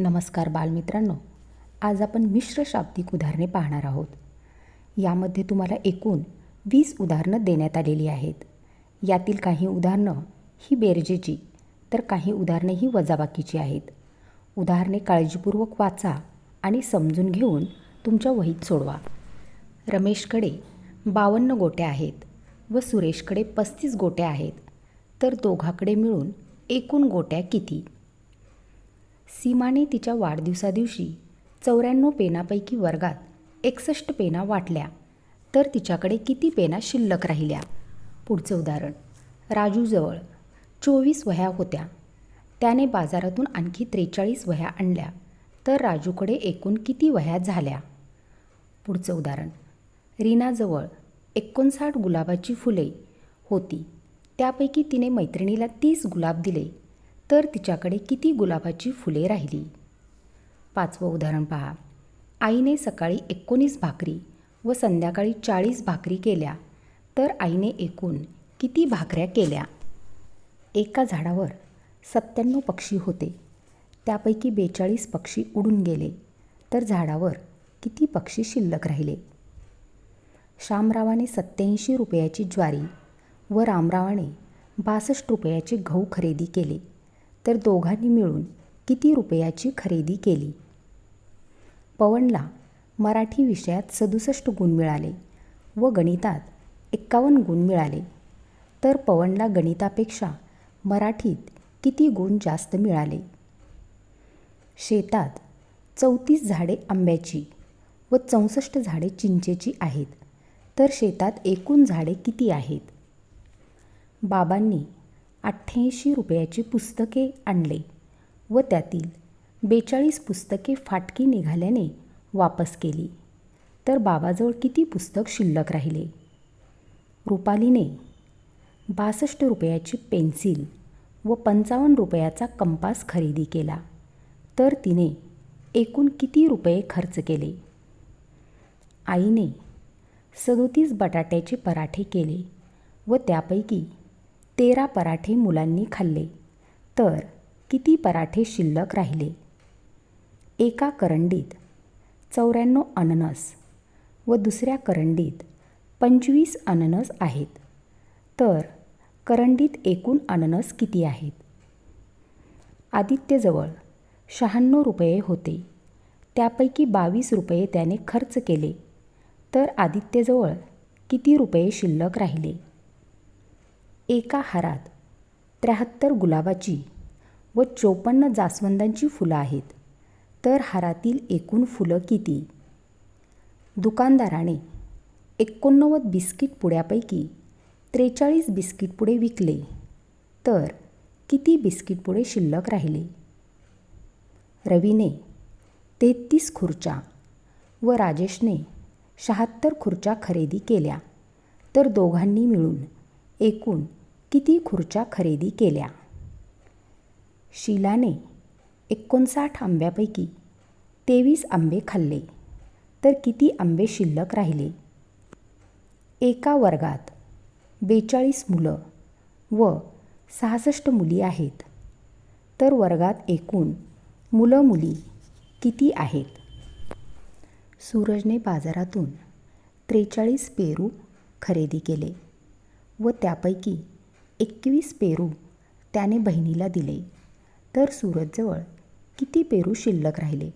नमस्कार बालमित्रांनो. आज आपण मिश्र शाब्दिक उदाहरणे पाहणार आहोत. यामध्ये तुम्हाला एकूण वीस उदाहरणं देण्यात आलेली आहेत. यातील काही उदाहरणं ही बेरजेची तर काही उदाहरणे ही वजाबाकीची आहेत. उदाहरणे काळजीपूर्वक वाचा आणि समजून घेऊन तुमच्या वहीत सोडवा. रमेशकडे बावन्न गोट्या आहेत व सुरेशकडे पस्तीस गोट्या आहेत. तर दोघाकडे मिळून एकूण गोट्या किती? सीमाने तिच्या वाढदिवसादिवशी चौऱ्याण्णव पेनापैकी वर्गात एकसष्ट पेना वाटल्या तर तिच्याकडे किती पेना शिल्लक राहिल्या? पुढचं उदाहरण. राजूजवळ चोवीस वह्या होत्या. त्याने बाजारातून आणखी त्रेचाळीस वह्या आणल्या तर राजूकडे एकूण किती वह्या झाल्या? पुढचं उदाहरण. रीनाजवळ एकोणसाठ गुलाबाची फुले होती. त्यापैकी तिने मैत्रिणीला तीस गुलाब दिले. तर तिच्याकडे किती गुलाबाची फुले राहिली? पाचवं उदाहरण पहा. आईने सकाळी एकोणीस भाकरी व संध्याकाळी चाळीस भाकरी केल्या तर आईने एकूण किती भाकऱ्या केल्या? एका झाडावर सत्त्याण्णव पक्षी होते. त्यापैकी बेचाळीस पक्षी उडून गेले तर झाडावर किती पक्षी शिल्लक राहिले? शामरावाने सत्याऐंशी रुपयाची ज्वारी व रामरावाने बासष्ट रुपयाचे गहू खरेदी केले. तर दोघांनी मिळून किती रुपयाची खरेदी केली? पवनला मराठी विषयात सदुसष्ट गुण मिळाले व गणितात एक्कावन्न गुण मिळाले. तर पवनला गणितापेक्षा मराठीत किती गुण जास्त मिळाले? शेतात चौतीस झाडे आंब्याची व चौसष्ट झाडे चिंचेची आहेत. तर शेतात एकूण झाडे किती आहेत? बाबांनी अठ्ठ्याऐंशी रुपयाची पुस्तके आणले व त्यातील बेचाळीस पुस्तके फाटकी निघाल्याने वापस केली. तर बाबाजवळ किती पुस्तक शिल्लक राहिले? रुपालीने बासष्ट रुपयाची पेन्सिल व पंचावन्न रुपयाचा कंपास खरेदी केला. तर तिने एकूण किती रुपये खर्च केले? आईने सदोतीस बटाट्याचे पराठे केले व त्यापैकी तेरा पराठे मुलांनी खाल्ले. तर किती पराठे शिल्लक राहिले? एका करंडीत चौऱ्याण्णव अननस व दुसऱ्या करंडीत पंचवीस अननस आहेत. तर करंडीत एकूण अननस किती आहेत? आदित्यजवळ शहाण्णव रुपये होते. त्यापैकी बावीस रुपये त्याने खर्च केले. तर आदित्यजवळ किती रुपये शिल्लक राहिले? एका हारात त्र्याहत्तर गुलाबाची व चोपन्न जास्वंदांची फुलं आहेत. तर हारातील एकूण फुलं किती? दुकानदाराने एकोणनव्वद बिस्किट पुड्यापैकी त्रेचाळीस बिस्किट पुडे विकले. तर किती बिस्किट पुडे शिल्लक राहिले? रवीने तेहतीस खुर्च्या व राजेशने शहात्तर खुर्च्या खरेदी केल्या. तर दोघांनी मिळून एकूण किती खुर्च्या खरेदी केल्या? शीलाने एकोणसाठ आंब्यापैकी तेवीस आंबे खाल्ले. तर किती आंबे शिल्लक राहिले? एका वर्गात बेचाळीस मुलं व सहासष्ट मुली आहेत. तर वर्गात एकूण मुलं मुली किती आहेत? सूरजने बाजारातून त्रेचाळीस पेरू खरेदी केले व त्यापैकी एकवीस पेरू त्याने बहिणीला दिले. तर सूरजजवळ किती पेरू शिल्लक राहिले?